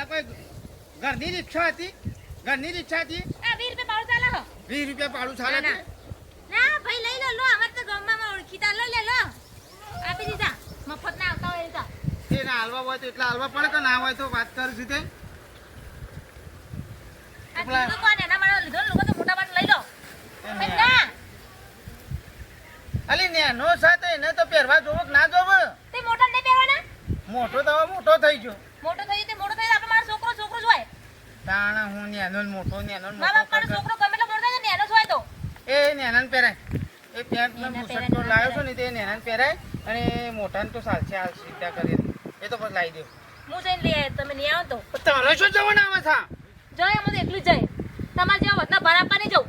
તારા કોઈ ઘરની રિક્ષા હતી. ઘરની રિક્ષા હતી. વીસ રૂપિયા ભાડું ચાલે વીસ રૂપિયા ભાડું ચાલે ના, ના. ભાઈ લઈ લો લો. અમારે તો ગામમાં ઓળખીતા. લો લે લો. આપી દીધા. મફત ના આવતા હોય તો. હાલવા હોય તો એટલા હાલવા પડે કે ના હોય તો વાત કરું છું તે માટે લીધો ને લોકો તો મોટા માટે લઈ લો. અલી નેનો છે તો એને તો પહેરવા જોવો ના જોવો? તે મોટા નહીં પહેરવાના? મોટો તો હવે મોટો થઈ ગયો. મોટો થઈ તે મોટો થઈ આપણે મારો છોકરો છોકરો જ હોય તાણા હું નેનો ને મોટો નેનો મોટો છોકરો ગમે એટલો મોટો થાય નેનો હોય તો. એ નેનાને પહેરાય. એ પેન્ટ ને નેના બુશર્ટ તો લાવ્યો છું ને તે નેનાને પહેરાય અને મોટાને તો સાલશે હાલ સીધા કરી એ તો પછી લાવી દઉં હું જઈને લઈ તમે નહીં આવો તો તારે શું જવાનું આવે થા જાય અમે એકલી જ જાય તમારે જેવા વધના આપવા નહીં જવું.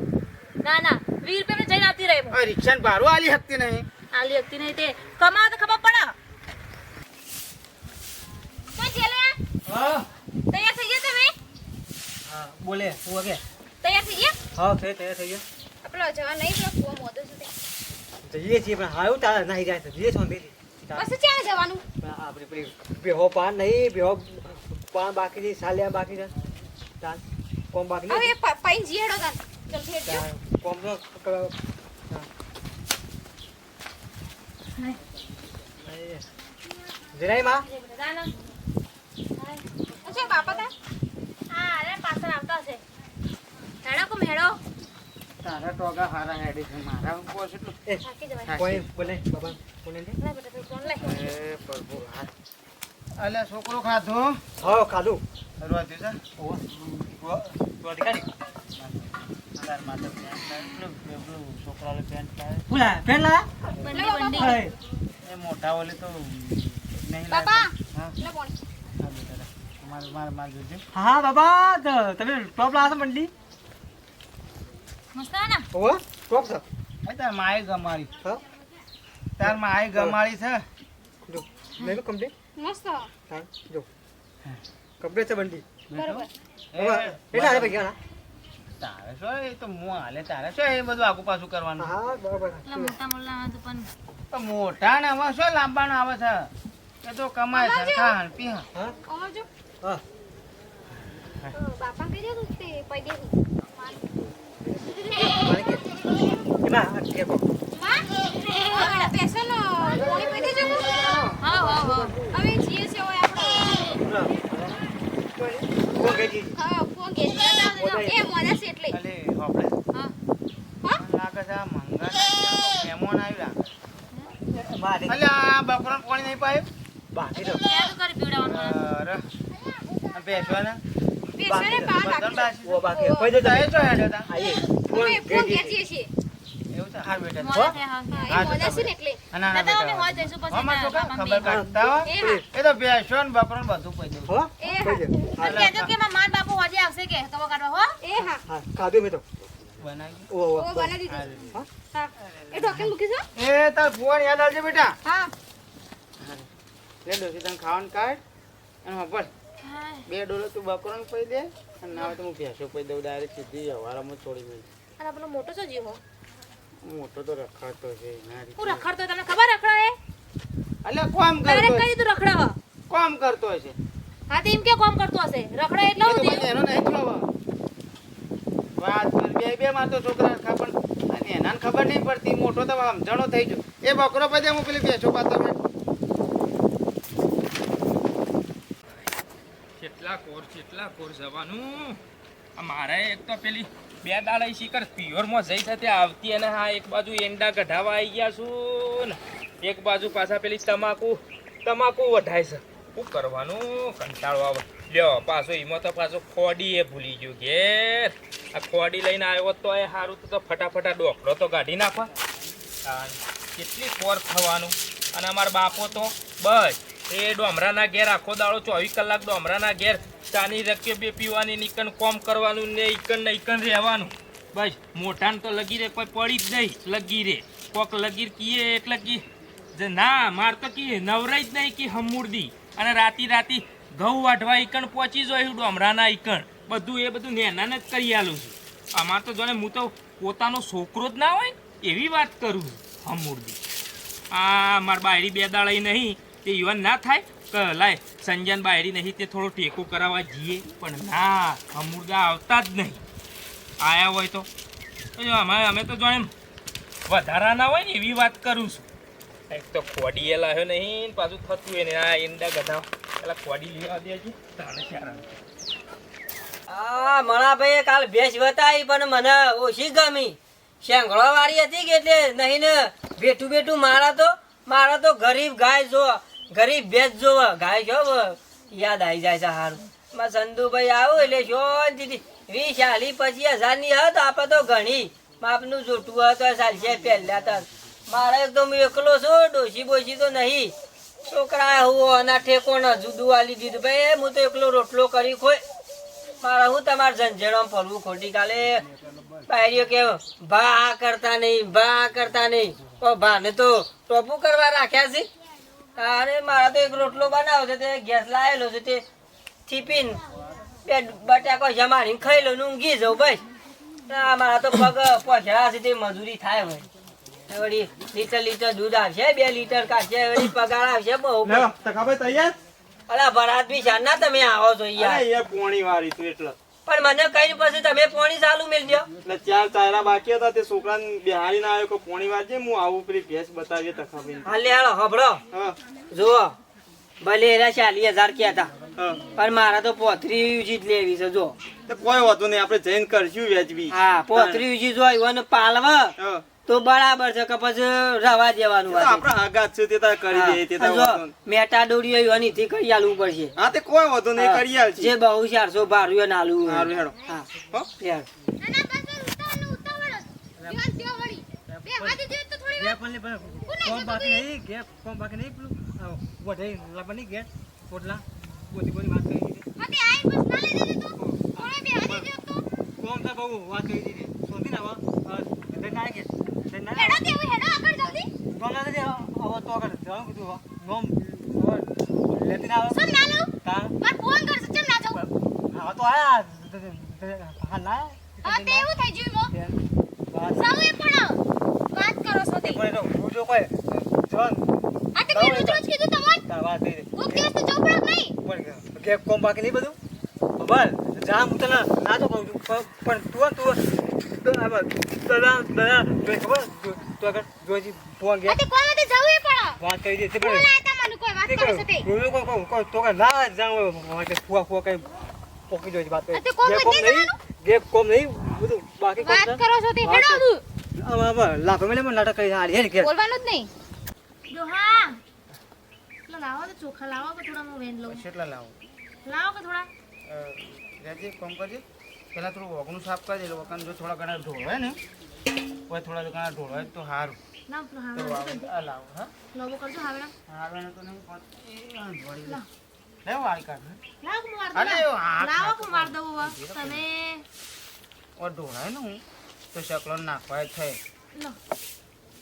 ના ના વીસ રૂપિયા જઈને આવતી રહે રિક્ષા ભાડું આલી શકતી નહીં. આલી હકતી નહીં તે. કમાવા તો ખબર પડે. બોલે હું વાગે તૈયાર થઈ ગયા? હા થઈ તૈયાર થઈ ગયા. આપણે જવા નહીં પેલો કુવા મોદો છે જઈએ છીએ પણ હાયું તારા નહીં જાય તો જઈએ છો બે બસ ક્યાં જવાનું? આપણે પેલી બેહો પાન નહીં બેહો પાન બાકી છે સાલિયા બાકી છે. તાન કોમ બાકી હવે પાઈન જીહેડો તાન ચલ જો. કોમ નો ક-. જરાયમાં. અચ્છા બાપા તા પાછળ આવતા હશે. હેડો કમ મેળો તારા ટોગા હારા હેડી છે. મારા કોસ એટલું? એ કોઈ બોલે બાબા કોને ને. લે બેટા ફોન લે. એ પ્રભુ હા. અલ્યા છોકરો ખાધો? હા ખાધું. રોધ્યું છે? તો અધિકારી તાર માથે પેન્ટ લાવ્યું. પેલું- પેલું છોકરાઓને પેન્ટ લાવ્યું. બોલા પેન લા બંડી બંડી. એ મોટા ઓલે તો નહીં બાપા. હા. લે ફોન. હા બેટા લે. માર માર માર જોજે. હા બાબા તમે ટોપ લાવો મંડલી? મસ્ત ને ઓવા ટોપ છે. એ તાર માય ગમાડી. હ? તાર માય ગમાડી છે. જો લઈ લો કમ્પ્લીટ મસ્ત. હા જો. કપડે છે બંડી બરાબર. એટલે આને ભાઈ ગયા તારે શું એ તો મો હાલે તારે શું એ બધું આગુ પાછું કરવાનું? હા બરાબર. એટલે મોટા તો પણ. તો મોટા ને આમાં શું લાંબાનું આવે છે? એ તો કમાય છે ખાન પીહા હા. ઓમરજો હા. બાપા કહી દે તે પૈ દે મારે કે એમાં આ કે કો કોણી પૈ દેજો હા હા હા હવે જીએ છે આપણે હા ફોન કે એ મોડા છે એટલે ખાલી હોપડે હા મને લાગે છે મંગા મહેમાન આવ્યું લાગે અલ્યા બકરો નહીં પાયું? બાકી તો ક્યાં કરી પીવડાવવાનું? અરે. બેસવાના? બાસી. બેસો ખાવાનું કાઢ. અને ખબર બે ડોલો તું બકરો ને પઈ દે અને ના હોય તો હું ભેંસો પઈ દઉં ડાયરેક્ટ સીધી હવારામાં છોડી દઉં. અને આપણો મોટો છો જીવો? મોટો તો રખડતો છે હું રખડતો તમને ખબર રખડે એ? કોમ કરતો કરતો કઈ તું રખડો કોમ કરતો હશે હા તો એમ કે કોમ કરતો હશે. રખડે એટલે હું પછી એનો નહીં થયો વાત કર, બે બે માં તો છોકરા રખા પણ અને એનાને ખબર નહીં પડતી મોટો તો સમજણો થઈ ગયો. એ બકરો પછી હું પેલી ભેંસો પાતો કેટલા કોર કેટલા કોર જવાનું? મારે એક તો પેલી બે દાડા શીકર પિયોરમાં જઈ સાથે આવતી અને હા, એક બાજુ એંડા કઢાવા આવી ગયા છું ને એક બાજુ પાછા પેલી તમાકુ તમાકુ વઢાય છે. શું કરવાનું? કંટાળો આવે. લ્યો, પાછો એમાં તો પાછો ખોડી એ ભૂલી ગયો ઘેર. આ ખોડી લઈને આવ્યો તો એ સારું તો ફટાફટા ડોકડો તો કાઢી નાખવા કેટલી કોર થવાનું અને અમારા બાપો તો બસ, એ ડોમરાના ઘેર આખો દાડો ચોવીસ કલાક ડોમરાના ઘેર ચાની રકે બે પીવાની નીકન કોમ કરવાનું ને ઈકન ને ઈકન રહેવાનું. બસ, મોઢાને તો લગી રે, કોઈ પડી જ નહીં, લગી રે. કોક લગીર કીએ એટલે કી ના, માર તો કી, નવરાઈ જ નહીં કી હમૂર્દી. અને રાતી રાતી ઘઉં વાઢવા ઈકણ પહોંચી જોયું ડોમરાના ઈકણ બધું એ બધું નેનાને જ કરી આલું છું. અમાર તો જોને હું તો પોતાનો છોકરો જ ના હોય એવી વાત કરું છું, હમૂર્દી. આ મારા બાયડી બે દાડાઈ નહીં તે યુવાન ના થાય કે લાય સંજન બાયડી નહીં, તે થોડો ટેકો કરાવવા જઈએ. પણ ના અમૃદા આવતા જ નહીં. આયા હોય તો. જો, અમે અમે તો જાણે વધારાના હોય ને એવી વાત કરું છું. એક તો ખોડી એ લાવ્યો નહીં પાછું થતું એને આ ઈંડા ગધા. પેલા ખોડી લેવા દેજો તાણે ચાર આ મણાભાઈએ કાલ ભેંસ બતાવી પણ મને ઓછી ગમી. શેંગળો વાળી હતી કે એટલે નહીં ને બેઠું બેઠું મારા તો મારા તો ગરીબ ગાય જો. ગરીબ ભેજ જો ગાય જો યાદ આવી જાય છે હારું. માં સંધુભાઈ આવું એટલે શાંતિથી વીસ ચાલીસ પછી હજારની હત આપે તો ઘણી. માપનું જોટું હતો ચાલશે પહેલા તો મારે એકદમ એકલો છું ડોસી બોસી તો નહીં. છોકરા હું અના ઠેકોણ જુદું આલી દીધું. ભાઈ હું તો એકલો રોટલો કરી ખોય. મારે હું તમારે ઝંઝેડો ફરવું ખોટી કાલે? બાયરીઓ કે, ભા આ કરતા નહીં, ભા આ કરતા નહીં. ભાને તો ટોપું કરવા રાખ્યા છે? અરે મારા તો એક રોટલો બનાવ્યો છે તે ગેસ લાવેલો છે તે થીપીન બે બટાકો જમાડીને ખાઈ લો ઊંઘી જાઉં ભાઈ. આ મારા તો પગ પછડા છે તે મજૂરી થાય ભાઈ. વળી લીટર લીટર દૂધ આવશે બે લીટર કાઢશે વળી પગાર આવશે બહુ. તૈયાર? અલા ભરાત બી ના તમે આવો છો યાર. એ પોણી વાળી તું એટલે. પણ મને કઈ પછી તમે પોણી ચાલુ મેલજો એટલે ચાર ચાયરા બાકી હતા તે છોકરાને બિહારી ના આવ્યો કે પોણી વાજે હું આવું પેલી ભેંસ બતાવીએ તકાભાઈ હાલે હાલો હબળો જુઓ ભલે એના ચાલીસ હજાર કહેતા હા. પણ મારા તો પોથરી જ લેવી છે જો કોઈ વાંધો નહીં આપણે જઈને કરશું વેચવી. હા પોથરી ઉજી જો ઈવન પાલવા. હા. તો બરાબર છે કે પછી રવા દેવાનું તો આઘાત છે તે તાર કરી દે તે જો. મેટા દોડી આવી અને થી કરી આલવું પડશે. હા તે કોઈ વાંધો નહીં કરી આલ જે બહુ ચારસો ભાડું એને આલવું હોય. સારું હેડો. હા. હો? યાર. ના ના ને કોમ જતું બાકી એ? નહીં ગેપ કોમ બાકી નહીં પેલું વધારે લાવવાની ગેપ પોટલા બધી બધી વાત કરી દીધી. હાથે આઈ બસ ના લઈ જજે તું. કોણે બે હાથે જોયો તો? બહુ વાત કરી દીધી? શોધી ના ના ના હેડો તેવું હેડો આગળ જલ્દી. કોમ ના દે હવે તો આગળ જવાનું કીધું નોમ લેતી ના આવે સમ ના લઉં? તા માર ફોન કરશે, ચમ ના જાઉં? હા તો આયા હા ના હા, તે એવું થઈ ગયું એમાં. સાવ એ પણ વાત કરો છો તે. પણ હું જો કોઈ જન આ તે મેં રોજ રોજ કીધું તમને. તાર વાત થઈ કોક દિવસ તો જવું કે નહીં? પણ ગેપ કોમ બાકી નહીં બધું બરાબર જા હું તને ના તો કહું છું પણ તું તું લાખો મેલે મને નાટક કરી બોલવાનું જ નહીં. લાવો તો ચોખા લાવો કે થોડા હું વેન લઉં? કેટલા લાવો. લાવો કે થોડા? રેજી કોમ કરજે. પેલા થોડું વગનું સાફ કરી દે વગન જો થોડા ઘણા ઢોળવાય ને કોઈ થોડા ઘણા ઢોળવાય તો સારું ના લાવો હા? કરજો હાવડા તો નહીં પણ લે. વાળી કાઢ. માર લાવો માર તમે? ઓ ઢોળાય ને હું તો શકલો નાખવાય લો.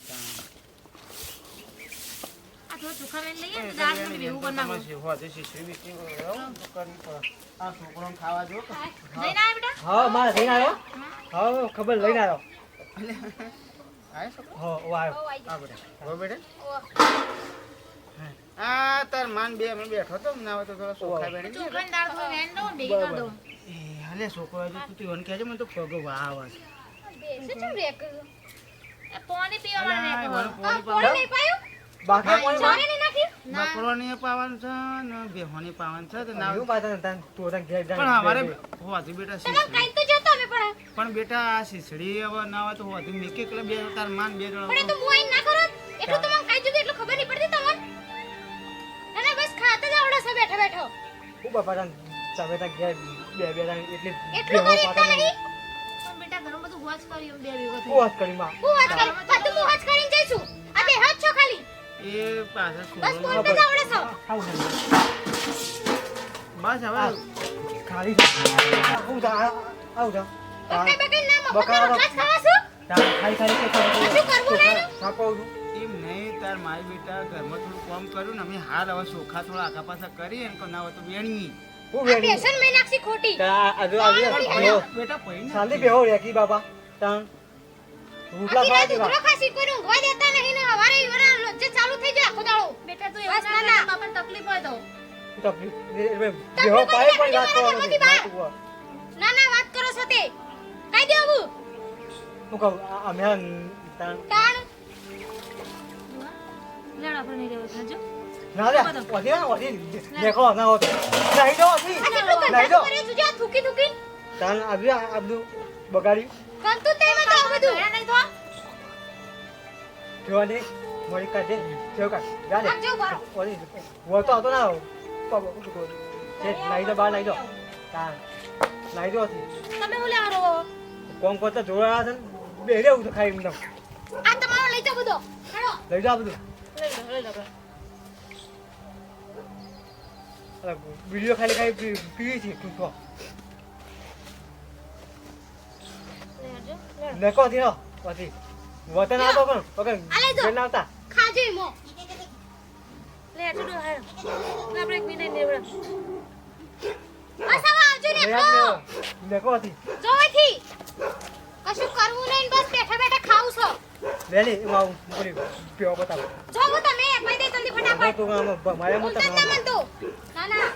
આ થોડા ચોખા વેન લઈએ ને દાળ થોડી કરી નાખો આ છોકરો ખાવા જો કે લઈને આયા બેટા. હા મારે લઈને આવ્યો હા ખબર લઈને આવ્યો આય. છોકરો? બે બાકી કોઈ બકરોને પાવાનું છે ને બેહોને પાવાનું છે તો ના પણ અમારે હોવાથી બેટા તમે શીસડી કઈ તો જતો અમે પણ. પણ બેટા આ શીસડી હવે ના હોય તો હોવાથી મેં કે એકલા બે તાર માન બે પણ એ તો હું ના કરત એટલું તો કાઈ જુદું એટલું ખબર નહીં પડતી તમને? અને બસ ખાતા જ આવડે છે બેઠા બેઠો. હું બાપા તને બે બે એટલી એટલું કરી એકતા નહીં. નહીં? પણ બેટા ઘણું બધું હોજ કર્યું બે વાત કરી માં. હોજ કરી. બધું હોજ કરીને જઈશું. આ બે હાથ છો ખાલી. એ પાછળ બસ છોકરો જ આવડે છો. આવું બસ હવે ખાલી આવું જા આવું જા. ના ખાવા છું? ખાઈ ખાઈ કે કરવું નહીં? થાકો છું. એમ નહીં તાર મારી બેટા ઘરમાં થોડું કામ કર્યું ને અમે હાલ હવે ચોખા થોડા આગા પાછા કરીએ ને ના હોય તો વેણીએ. હું વેડી બેસન ખોટી. બેટા શાંતિ બેહો રેકી બાબા. તણ રૂટલા ખાવા રાત દેવા ખાસી કોઈ ઊંઘવા દેતા નહીં ને હવારે ઈવરા લોજ્જે ચાલુ થઈ જાય આખો દાડો. બેટા તું એવું ના, ના. ના. બાપા તકલીફ હોય તો. તકલીફ પાય પણ વાત. ના ના વાત કરો છો તે કઈ દેવું હું કહું અમે તાણ- તાણ. લેણ આપણે નહીં રહેવું છે, ના રે ઓધી ઓધી દેખો ના હોત નહીં દો ઓધી નહીં દો. થૂકી થૂકી તાણ આ બધું બગાડ્યું. ગંતું તું તેમાં તો બધું. ગયા નહીં તો જો ને મળી કાઢે જો કા જા જો બારો ઓલી wo તો હતો ના પગ છે નાઈ દો બહાર નાઈ દો તાણ નાઈ દો તમે હું લેવા કોમ કરતા જોડા છે ને બે રહેવું તો ખાઈ મને આ તમારો લઈ જાવ બધો. હેડો. લઈ જાવ બધું. લઈ લો, લઈ જાવ વીડિયો ખાલી ખાઈ પી- પીવી છે ટૂંકો લઈ આવજો, લેણ. લેકો હતી નો પછી વતન આવતો પણ વગર. ઘેર ના આવતા. ખાજો એમો લઈ આવજો, ડો, હેડો. ના, આપણે એક મિનિટ નહીં. બસ હવે આવજો ને આવજો. લેકો હતી જોવેથી કશું કરવું નહીં બસ બેઠા બેઠા ખાવું છો. લેલી એમાં આવું બોલી પીવા બતાવો. જોવું તમે ભાઈ દે જલ્દી ફટાફટ. તો મારા જ મોટા ના મનતું. ના ના.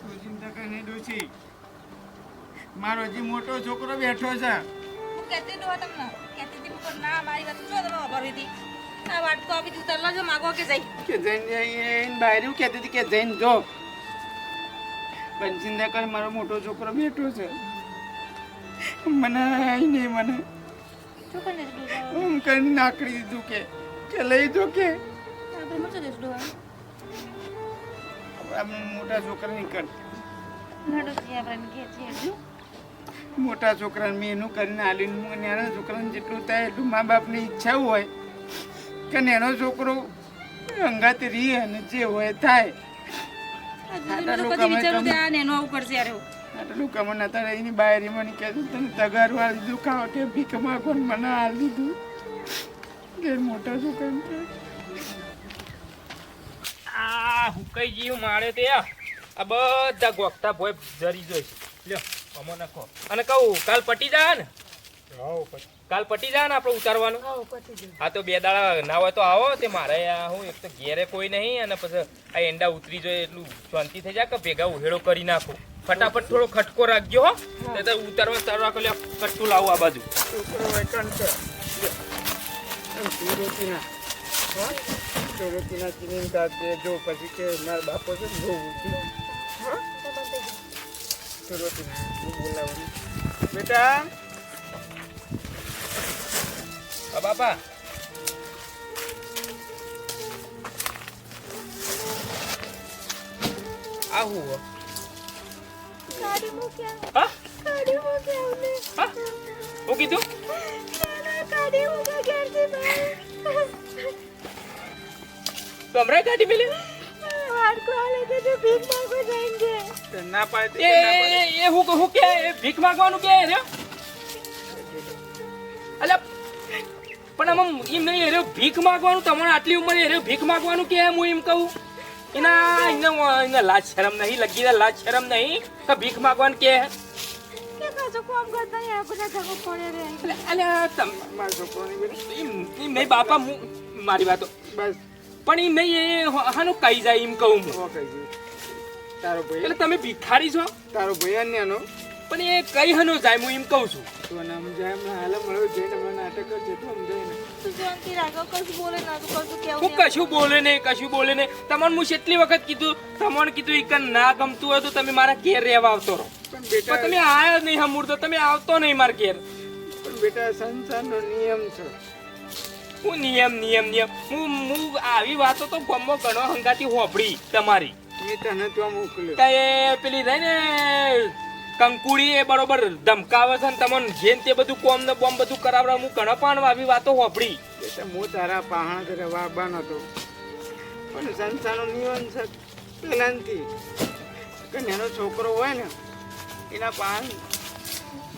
તું ચિંતા કરીને ડોશી. મારો હજી મોટો છોકરો બેઠો છે. હું કહેતી દો તમને. કહેતી હતી પણ ના મારી વાત જો તમે વાપરવી હતી આ વાટકો આપી દીધું તરલા જો માગો કે જઈ. કે જઈને જઈને બહાર હું કહેતી હતી કે જઈને જો. ચિંતા કરી મારો મોટો છોકરો બેઠો છે. મને નહીં મને. હું કરીને નાકડી દીધું કે કે લઈ દો કે. આપણે મોટા છોકરા નીકળ નડો ત્યાં આપણે છીએ જો મોટા છોકરાને મેં એનું કરીને આલ્યું નાના છોકરાને જેટલું થાય એટલું મા બાપની ઈચ્છા હોય કે નાનો છોકરો અંગાત રહી અને જે હોય થાય. આટલું કમન હતા એની બાયરી મને કહે છે તને તગાર વાળી દુખાવો ખાવા કે ભીખ માગો મને હાલ દીધું કે મોટા છોકરા આ આ હુકાઈ ગયું મારે તે આ. આ બધા ગોખતા ભોય જરી જોઈશ. લ્યો. અમો નાખો. અને કહું કાલ પટી જાય ને? કાલ પટી જાય ને આપણે ઉતારવાનું? હા તો બે દાડા ના હોય તો આવો તે મારે આ હું એક તો ઘેરે કોઈ નહીં અને પછી આ એંડા ઉતરી જોઈએ એટલું શાંતિ થઈ જાય કે ભેગા ઉહેડો કરી નાખો. ફટાફટ થોડો ખટકો રાખજો હો. તે તો ઉતારવા સારું રાખો લે કટકું લાવું આ બાજુ. જો પછી કે મારા બાપો છે ને બેટા આ બાપા આ હું હો? હા હા હું કીધું કમરે કાઢી મેલી તે ના પાડે એ એ એ હું હું કે ભીખ માંગવાનું કે રે? અલે પણ આમ એમ નહીં અરે ભીખ માંગવાનું તમારે આટલી ઉંમરે અરે ભીખ માંગવાનું કે હું એમ કહું? એના એના એના લાજ શરમ નહીં લગી દે લાજ શરમ નહીં તો ભીખ માંગવાનું કે બાપા હું મારી વાતો. બસ. પણ એ નહીં એ હાનું કઈ જાય એમ કહું હું. કહી તારો ભાઈ. એટલે તમે ભિખારી છો? તારો ભાઈ અન્યનો પણ એ કઈ હનો જાય હું એમ કહું છું. તો નામ જાય હમણાં હાલ મળ્યો જઈને હમણાં નાટક જ સમજાય ને હું કશું બોલે નહીં કશું બોલે નહીં. તમને હું કેટલી વખત કીધું તમને કીધું એક ના ગમતું હોય તો તમે મારા ઘેર રહેવા આવતો રહો. પણ તમે આયા જ નહીં હમુર તો તમે આવતો નહીં મારા ઘેર. પણ બેટા સંસારનો નિયમ છે. હું નિયમ નિયમ નિયમ. હું હું આવી વાતો તો ગમો ઘણો હંગાતી હોભળી તમારી. તને મોકલ્યો. પેલી રહી ને કંકુડી એ બરોબર ધમકાવે છે ને તમને જેન તે બધું કોમ ને બોમ બધું કરાવડે હું ઘણા પણ આવી વાતો હોપડી એટલે હું તારા પાહણ કરે વાબાનો હતો. પણ સંસારનો નિયમ છે પેલાથી કે નાનો છોકરો હોય ને એના પાન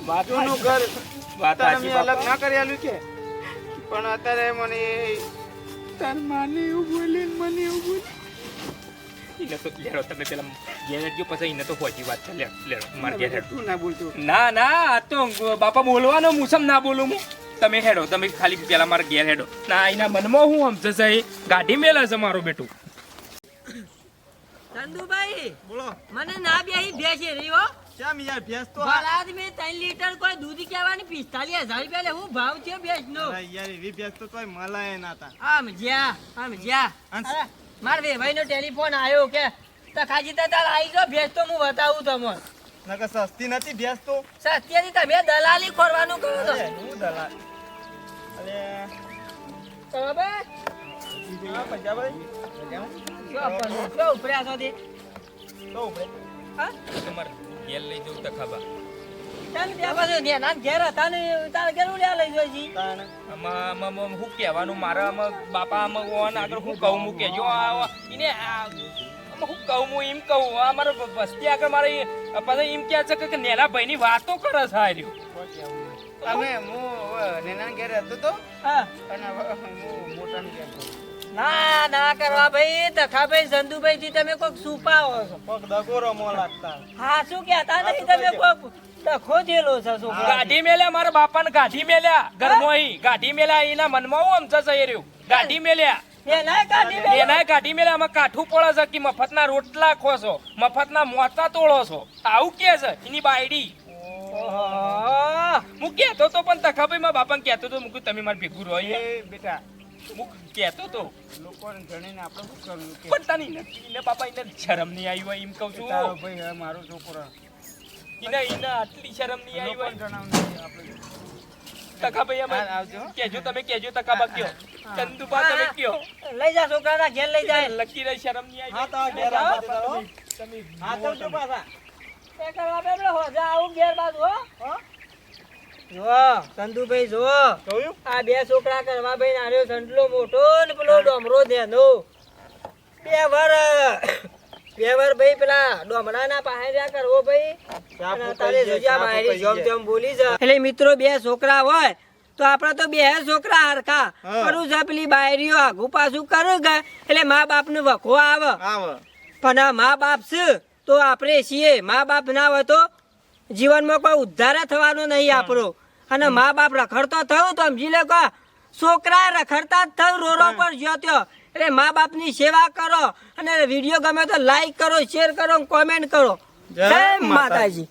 વાતોનું ઘર તારે અલગ ના કરેલું કે? પણ અત્યારે મને તાર માને એવું બોલે મને એવું બોલે એને લેરો તમે પેલા ઘેર ગયો પછી એને તો ખોટી વાત છે લેરો માર ઘેર તું ના બોલતું ના ના આ તો બાપા બોલવાનો મુસમ ના બોલું હું. તમે હેડો તમે ખાલી પેલા મારા ઘેર હેડો. ના એના મનમાં હું સમજે છે એ ગાડી મેલે છે મારો બેટું. ચંદુભાઈ બોલો. મને ના બેહી ભેંસી રહી હો કેમ યાર ભેંસ તો બળાદ મેં ત્રણ લીટર કોઈ દૂધ પિસ્તાલીસ હજાર રૂપિયા લે હું ભાવ છે ભેંસ નો યાર એવી ભેંસ તો તોય મલાય ના તા. આમ જ્યા આમ જ્યા. અરે, માર વેભાઈ નો ટેલિફોન આવ્યો કે તખાજી તો તાર આવી ગયો ભેંસ તો હું બતાવું તમને. નકર સસ્તી નથી ભેંસ તો? સત્યથી તમે દલાલી ખોરવાનું કરો છો. હું દલાલ. અરે. બરાબર? હા પંજાભાઈ શું પણ શું ઉપર્યા છો તે? તો ઉપર હા? તમારે ઘેર લઈ જવું તખાબા. બાપા આગળ હું કહું હું કહેજો આ એને આ- હું કહું હું એમ કહું આ મારે વસ્તી આગળ મારે પાછા એમ કહે છે કે નેના ભાઈની વાતો કરે છે આ રહ્યું. અમે હું નેના ઘેર હતો તો હા અને હું છું. ના ના કરવા ભાઈ તખાભાઈ ચંદુભાઈ થી તમે કોઈક સુપાવો છો. પગ દગોરો મો લાગતા. હા શું કહેતા નહીં તમે કોઈક છે મેલ્યા મારા બાપાને મેલ્યા. મેલ્યા એના મનમાં હું રહ્યું? મેલ્યા. કાઢી એનાય મેલ્યા આમાં કાઠું પડે છે કે મફતના રોટલા ખોસો મફતના મોચા તોડો છો? આવું કે છે એની બાયડી. હું કહેતો તો પણ તખાભાઈ મારા બાપાને કહેતો તો મૂકું તમે મારે ભેગું રહો બેટા હું કહેતો તો. લોકોને જણીને આપણે શું કરવું? પણ તને એને એને બાપા એને શરમ નહીં આવી હોય એમ કહું છું. તારો ભાઈ હવે મારો છોકરો. એને એને આટલી શરમ નહીં આવી હોય. જણાવવાનું આપણે. તખાભાઈ અમે હા, આવજો. કેજો તમે કહેજો તકાબા કયો. ચંદુબા તમે કયો. લઈ જા છોકરાના ઘેર લઈ જાય. લકી રહી શરમ નહીં હા આવી તો ઘેર આવવા તમે હા તો જો પાછા. એ કરવા બે હો જા આવું ઘેર બાજુ હો. હો? જો ચંદુભાઈ જો આ બે છોકરા કરવા ભાઈ નાર્યો સંટલો મોટો ને પેલો ડોમરો દેનો. બે વર બે વર ભાઈ પેલા ડોમરાના પાહેર્યા કરવો ભાઈ. તારે જોજે મારી જોમ જોમ બોલી જા. એટલે મિત્રો બે છોકરા હોય તો આપડે તો બે છોકરા હરખા. કરું છે પેલી બાયરીઓ આગુ પાછું કરે કે એટલે મા બાપનું વખો આવે. પણ આ મા બાપ છે તો આપણે છીએ. મા બાપ ના હોય તો જીવનમાં કોઈ ઉદ્ધાર થવાનો નહીં આપણો. અને મા બાપ રખડતો થયું તો સમજી લે કે છોકરા રખડતા જ થયું રોરો પર જ્યો ત્યો. એટલે મા બાપની સેવા કરો અને વીડિયો ગમે તો લાઈક કરો શેર કરો કોમેન્ટ કરો. જય. માતાજી.